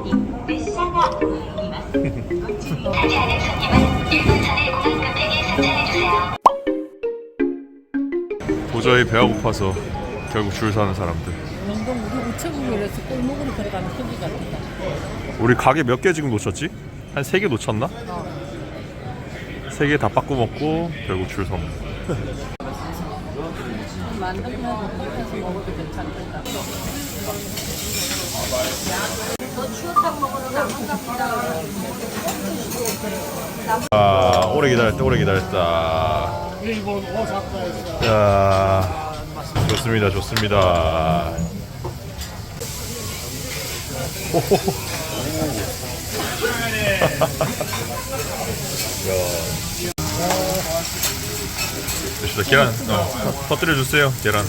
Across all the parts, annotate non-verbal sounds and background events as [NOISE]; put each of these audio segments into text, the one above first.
[LAUGHS] 도저히 배가 고파서 결국 줄 서는 사람들. 우리 가게 몇 개 지금 놓쳤지? 한 세 개 놓쳤나? 세개 다 빠꾸 먹고 결국 줄 서. 만들면 이렇게 해서 먹어도 괜찮겠다. 아, 오래 기다렸다, 오래 기다렸다. 일본 오사카에서 자, 좋습니다, 좋습니다. [LAUGHS] 됐다, 계란, 어, 터뜨려 주세요, 계란.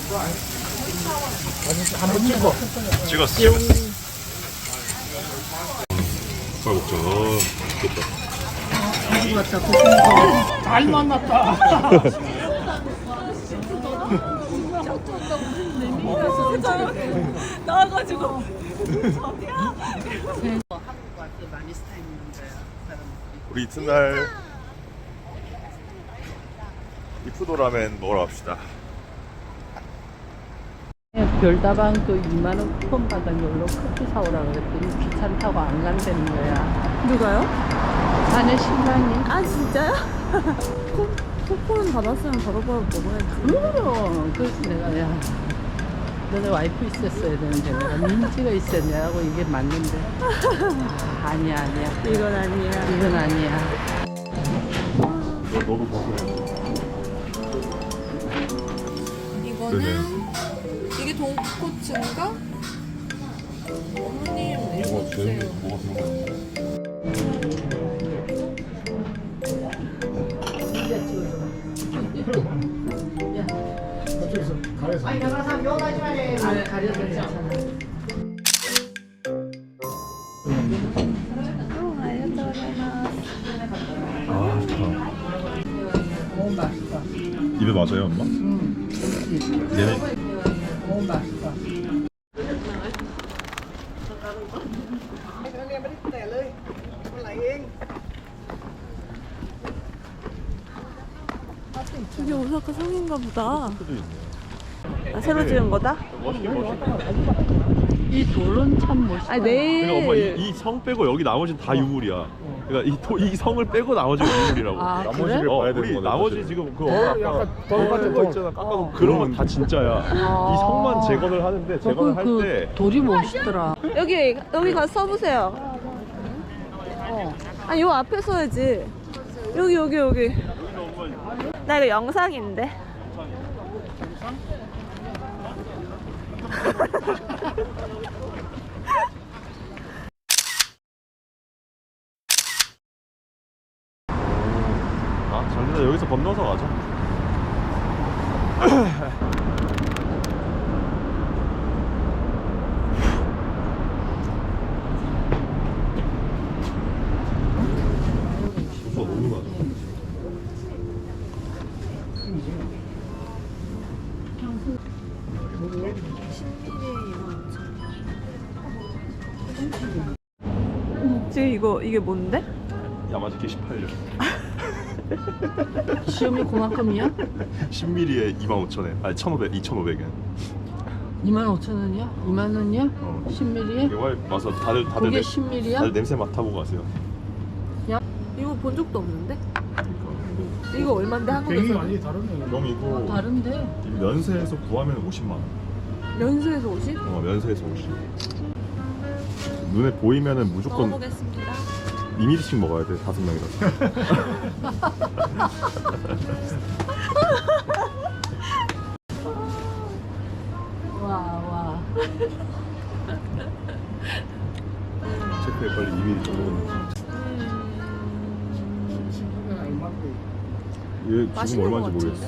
한번 찍어 찍었어, 찍었어. 빨리 먹자. 어, 좋겠다. 잘 만났다 나와가지고. 한국 와서 많이 스타 있는 거야. 사람들이. 우리 이튿날 이푸도 라멘 먹으러 갑시다. 별다방 그 2만 원 쿠폰 받은 걸로 커피 사오라 그랬더니 귀찮다고 안 간다는 거야. 누가요? 자네 신랑이. 아 진짜요? [LAUGHS] 쿠, 쿠폰 받았으면 바로바로 먹어야지 그럼 그래서 내가 야 너네 와이프 있었어야 되는데 내가 민지가 있었냐 하고 이게 맞는데 아, 아니야 아니야 이건 아니야 이건 아니야 너도 먹어. 이거는 돈코츠인가? 어머님 이거 주세요 저쪽에서 가래서 아 가려서 괜찮아 아 좋다. 너무 맛있어 입에 맞아요, 엄마? 응 그렇지 얘네 너무 맛있어 이게 성인가 보다. 아, 새로 지은 거다? 멋있게 멋있게. 이 돌은 참 멋있어 아니 내일 그러니까 엄마 이성 빼고 여기 나머지는 다 유물이야. 그러니까 이, 도, 이 성을 빼고 나머지가 유물이라고. 아 그래? 어, 우리 나머지 지금 그 아까 약간 돌 같은 거 있잖아. 깎아놓은 그런 건 다 진짜야. 이 성만 재건을 하는데 재건을 할 그, 때그 돌이 멋있더라 여기 여기 가서 써보세요 어. 아니 요 앞에 써야지 여기 여기 여기 나 이거 영상인데 아, 장기자 여기서 건너서 가자. [CLEARS THROAT] [CLEARS THROAT] 이거 이게 뭔데? 야마자키 18년. [LAUGHS] 시험이 그만큼이야? 10mm에 25,000엔. 아니 1,500, 2,500엔. 2만 5천 원이야? 2만 원이야? 어. 10mm에? 이거 와서 다들 다들 그게 냄- 10mm야? 다들 냄새 맡아보고 가세요. 이거 본 적도 없는데? 그러니까. 이거 얼만데 갱이 한국에서? 완전히 다르네 병이고 다른데? 이 면세에서 구하면 50만 원. 연수에서 오신? 어, 면세에서 50. 눈에 보이면은 무조건 먹어보겠습니다 2mm씩 먹어야 돼 다섯 명이라서. 와, 와. 체크해 빨리 2mm 정도. 얘 지금 맛있는 얼마인지? 모르겠어.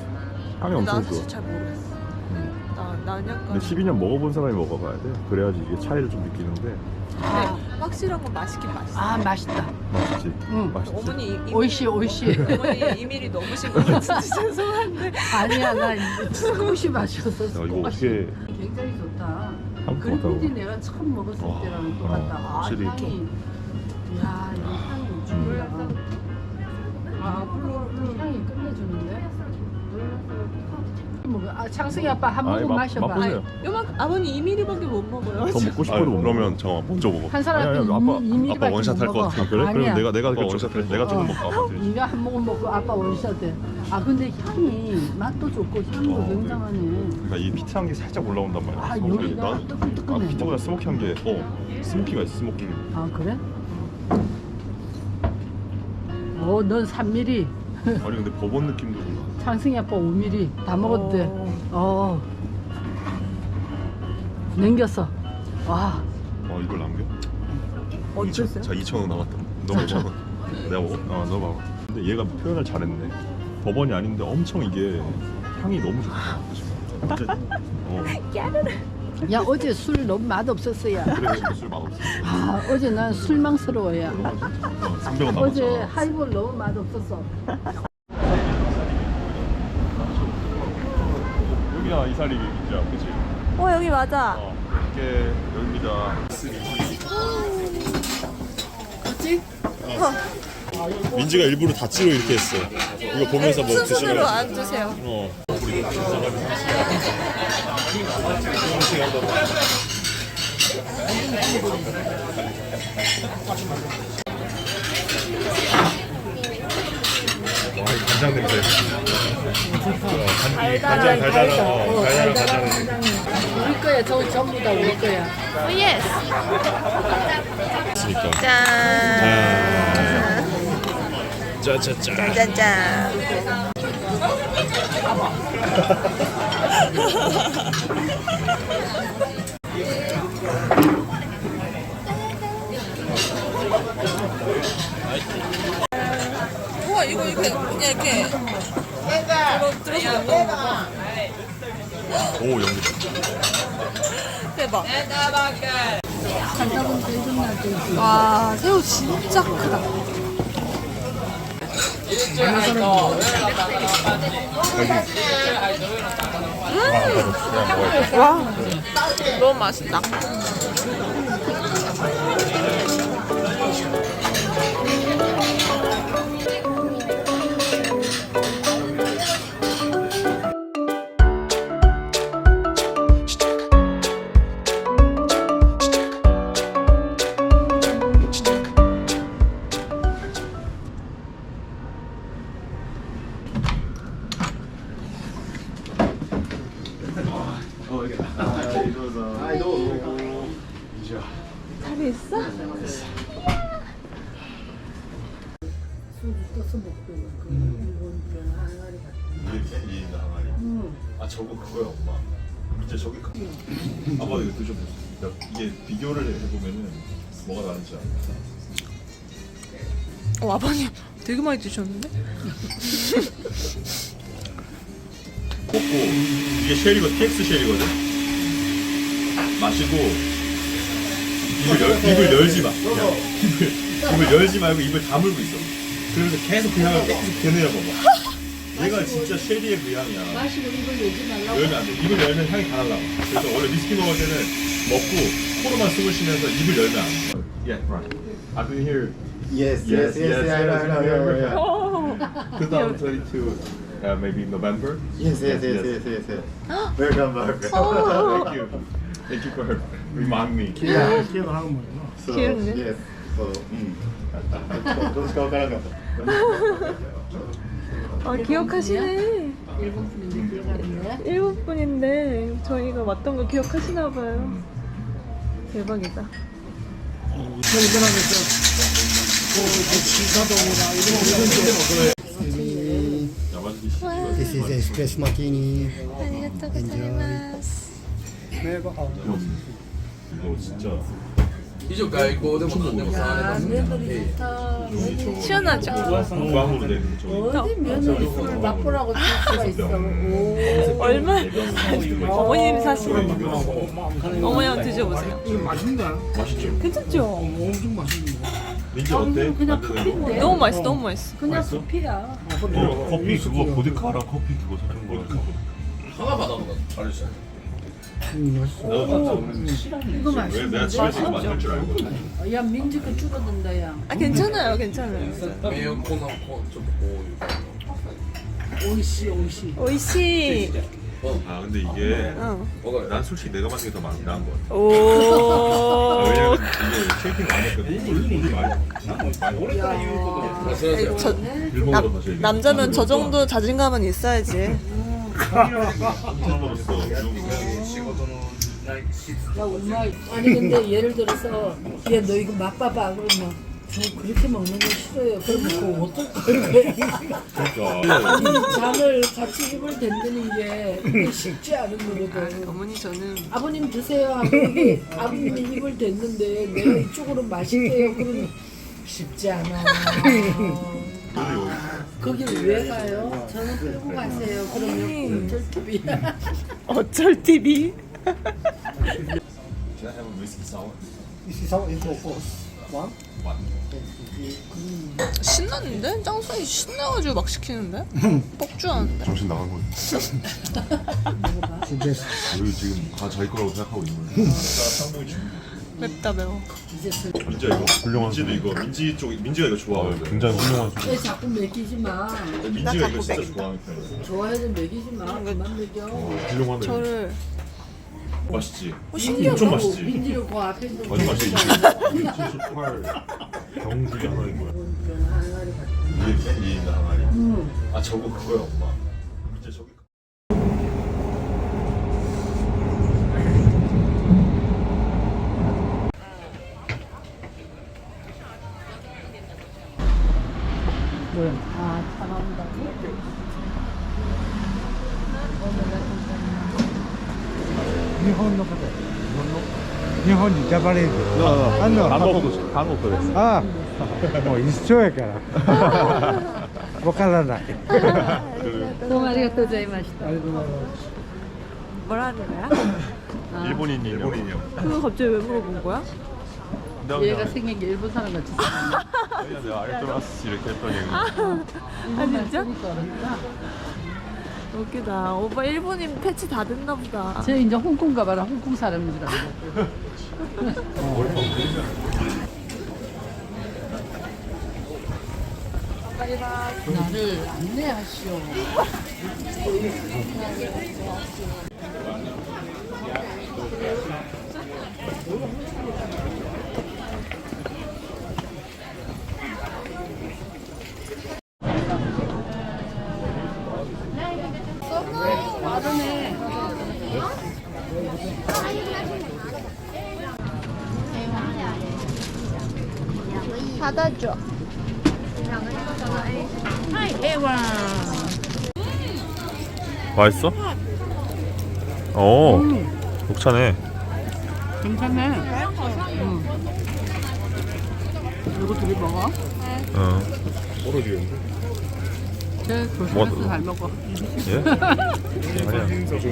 향이 나 엄청 사실 좋아. 잘 모르겠어 음. 나, 난 약간 근데 12년 먹어본 사람이 먹어봐야 돼. 그래야지 이게 차이를 좀 느끼는데 근데 확실한 건 맛있긴 맛있어 아, 맛있다. 맛있지. 응. 맛있지. 어머니 이, 오이시, 오이시. 어머니 이밀이 넘으신 것 같은데 [LAUGHS] 죄송한데 아니야, 나 이거 스쿠시 마셔서 야, 이거. 어떻게 굉장히 좋다. 한국 그리고지 내가 처음 먹었을 와, 때랑 또 어, 같다. 아, 확실히 향이. 야, 이 향이 죽는다. 아, 이 향이 끝내주는데? 뭐, 아, 창승이 아빠 한 아니, 모금 맛- 마셔봐. 맛보세요. 요만 아버님 2mm밖에 못 먹어요. 더 먹고 싶어도 못 그러면 잠깐 먼저 먹어. 한 사람이 아니, 아니, 이- 아빠 이미리밖에 아빠 원샷 못할것 먹어. 같아. 그래? 아니야. 그럼 내가 내가 원샷 할 내가 조금 먹고 아빠 드리지. 네가 한 모금 먹고 아빠 원샷해. 아, 근데 향이 맛도 좋고 향도 어, 굉장하네. 그러니까 이 피트 향기 살짝 올라온단 말이야. 아, 스모키. 여기가 난- 아, 뜨끈뜨끈해. 피트보다 스모키 한 게 어 스모키가 있어 스모키. 아, 그래? 어, 넌 3mm. 아니 근데 버번 느낌도 좀 나. 창승이 아빠 5mm 다 먹었대. 어. 남겼어. 와. 어 이걸 남겨? 어땠어요? 자 2천 원 남았다. 너 먹어. 내가 먹어? 어너 먹어. 근데 얘가 표현을 잘했네. 버번이 아닌데 엄청 이게 향이 너무 좋다. [LAUGHS] 진짜. 어. 야, 어제 술 너무 맛 없었어야. 그래 지금 술 맛없어. 아, 어제 난 술망스러워야. 얼마 진짜? 어, 300원 어제 남았잖아. 하이볼 너무 맛 없었어. 여기가 이사리 진짜 그치? 어 여기 맞아. 어 이게 여기입니다. 그렇지? 민지가 일부러 다치로 이렇게 했어. 이거 보면서 뭐 순서대로 드시라고. 앉으세요. 어. 우리 와, 이 간장 냄새. 간장 달달한, 어, 달달한 간장. 우리 거야. 저 전부 다 우리 거야. 오 예스. 있으니까. 짠. 짜짜짜. 짠짠. 우와 이거 이렇게 그냥 이렇게 오, 연기. 대박. 와 새우 진짜 크다. 음! 와 너무 맛있다. 아, 저거 그거야, 엄마. 진짜 저게 크 아빠 이거 드셔보세요. 그러니까 이게 비교를 해보면은 뭐가 다른지 알아. 어 아버님 되게 많이 드셨는데? 먹고 이게 쉘이고 TX 쉘이거든. 마시고 입을 열, 입을 열지 마. 그냥 입을 입을 열지 말고 입을 다물고 있어. 그러면서 계속 그 향을 계속 되뇌어 봐봐. 얘가 진짜 쉐리의 모양이야. 마시고 입을 열지 말라고. 열면 안 돼. 입을 열면 향이 다 날라와. 그래서 원래 위스키 먹을 때는 먹고 코로만 숨을 쉬면서 입을 열면 안 돼. Yeah, right. I've been here. Yes, yes, yes, yes, I know, I know, I know. Oh. 2022, uh, maybe November. Yes, yes, yes, yes, yes, yes. Welcome back. Oh. Thank you. Thank you for reminding me. Yeah. 기억을 하고 뭐예요? So, yes. So, 음. 도스카 가라가. 아 기억하시네. 일본 분인데 기억하는데. 일곱 분인데 저희가 왔던 거 기억하시나 봐요. 대박이다. This is espresso martini. 이거 진짜 以上外交でも何でも触れますね。 시원하죠? 광으로 된 저기. 어디 며느리 술 맛보라고 줄 수가 있어. 오. 얼마? 어머님 사시는 거. 어머니 한번 드셔보세요. 맛있죠? 괜찮죠? 민지 어때? 그냥 만드는 거? 커피인데. 너무 맛있어, 너무 맛있어. 그냥 맛있어? 커피야. 어, 커피 그거 보드카랑 커피 그거 사는 거니까. 花받아のがあるじゃん。 나 도 깜짝 놀랐네. 이거 왜 맛있는데? 내가 집에서 이거 만들 줄 알고. 야 민지 거 줄어든다 야. 아 괜찮아요, 괜찮아요. メンコのこうちょっとこういう感 오이시 오이시. 오이시. 아 근데 이게 응.じわかる 난 솔직히 내가 만든 게 더 나은 것 같아. 아, 오. 왜냐면 이게 쉐이킹 많이 했거든. 물이 많이. 많이. まあそれは 저, 일본어로 다시 얘기해. 남자면 저 정도 자신감은 있어야지. 나 엄마 아니 근데 예를 들어서 야 너 이거 맛봐봐 그러면 저 그렇게 먹는 거 싫어요. 그럼 뭐 어떡할래 잔을 그러니까. 같이 입을 댄다는 게 쉽지 않은 거거든. 어머니 저는 아버님 드세요 하고 아버님이 입을 댔는데 내가 이쪽으로 마실게요. 그러면 쉽지 않아. 어. 거기를 왜 가요? 저는 끌고 가세요. 그러면 어쩔 TV. [LAUGHS] 어쩔 TV. [LAUGHS] Can I have a whiskey sour? This is how it goes. One. One. 신났는데? 짱순이 신나가지고 막 시키는데? [LAUGHS] 뻑주하는데? 정신 나간. Suggest. 여기 지금 다 자기 거라고 생각하고 있는 거야. 맵다 매워. 이제 슬. 민지 이거 훌륭한. 민지도 이거 민지 쪽 민지가 이거 좋아하거든. 굉장히 훌륭한. 왜 자꾸 먹이지 마. 민지가 이거 진짜. 좋아하는 편이야. 좋아해도 먹이지 마. 그만 먹여. 훌륭하네. 저를 맛있지. 신기하다. 엄청 맛있지. 민지를 그 앞에 있는 아주 맛있지. 78 경기 하나인 거야. 이 하나리. 아 저거 그거야 엄마. 日本の方。日本にジャパニーズ。あんの韓国韓国です。ああ、もう一緒やから。わからない。 너무 아리가또 고자이마시다. 뭐라는 거야? 일본인 일본인이요. 그거 갑자기 왜 물어본 거야? 얘가 생긴 게 일본 사람 같이 생겼네. 내가 알토라스 이렇게 했던 얘기. 아 진짜? 웃기다. 오빠 일본인 패치 다 됐나 보다. 쟤 이제 홍콩 가봐라. 홍콩 사람인 줄 알고. 나를 안내하시오. 받아줘. 맛있어? 어. 녹차네. 괜찮네. 응. 이거 둘이 먹어? 어. 오르지는데? 쟤뭐 조심해서 잘 먹어. 예? 아니야. 저거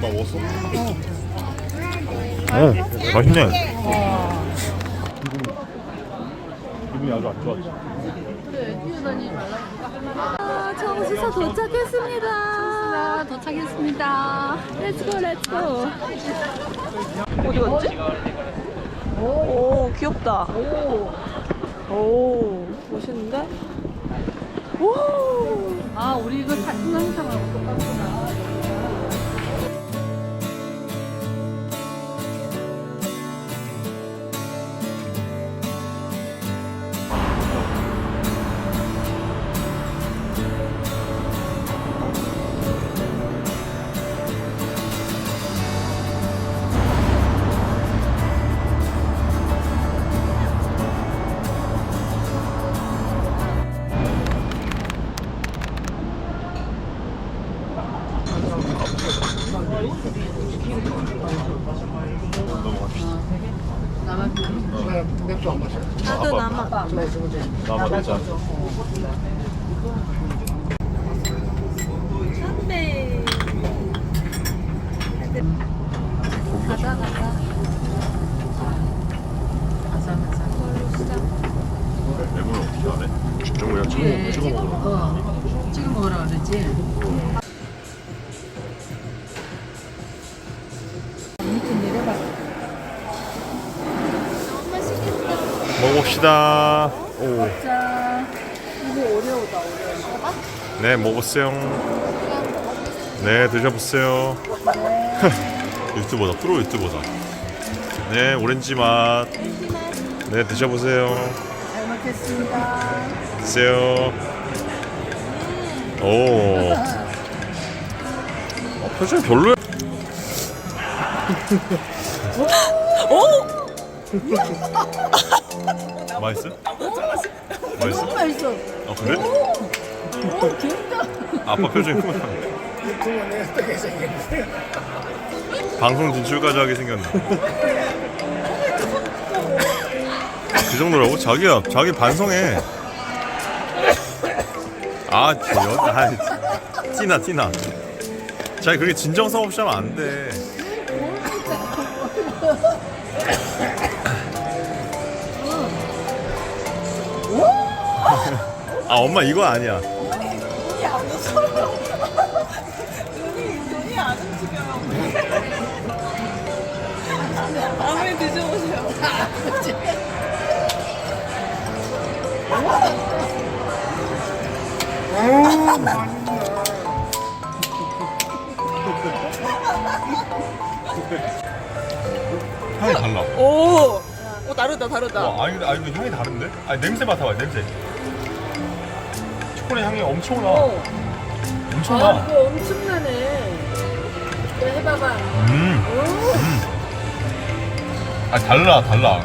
나 먹었어? 어, 맛있네. 기분이 아주 안 말이야. 아, 청시사 도착했습니다. 아, 도착했습니다. 렛츠고 렛츠고. 어디 갔지? 오 귀엽다. 오. 오 멋있는데? 오. 아, 우리 이거 사진 영상하고 똑같구나. 먹읍시다. 오. 자, 이거 오레오. 네, 먹었어요. 네, 드셔보세요. [LAUGHS] 유튜버다, 프로 유튜버다. 네, 오렌지 맛. 네, 드셔보세요. 잘 먹겠습니다. 드세요. 오. 어, 표정이 별로야. 오! [LAUGHS] [LAUGHS] 맛있어? 맛있어? 맛있어. 아, 그래? 아빠 표정이 크구나. 방송 진출까지 하게 생겼네. 그 정도라고? 자기야, 자기 반성해. 아, 저 여, 아, 티나, 티나. 자기 그렇게 진정성 없이 하면 안 돼. 아, 엄마 이거 아니야. 아무리 드셔보세요. 향이 달라. 오! 오, 다르다, 다르다. 와, 아니, 근데- 아니, 이거 향이 다른데? 아니, 냄새 맡아봐, 냄새. 초콜릿 향이 엄청 나. 엄청 나. 아, 이거 엄청나네. 이거 해봐봐. 음. 아, 달라, 달라.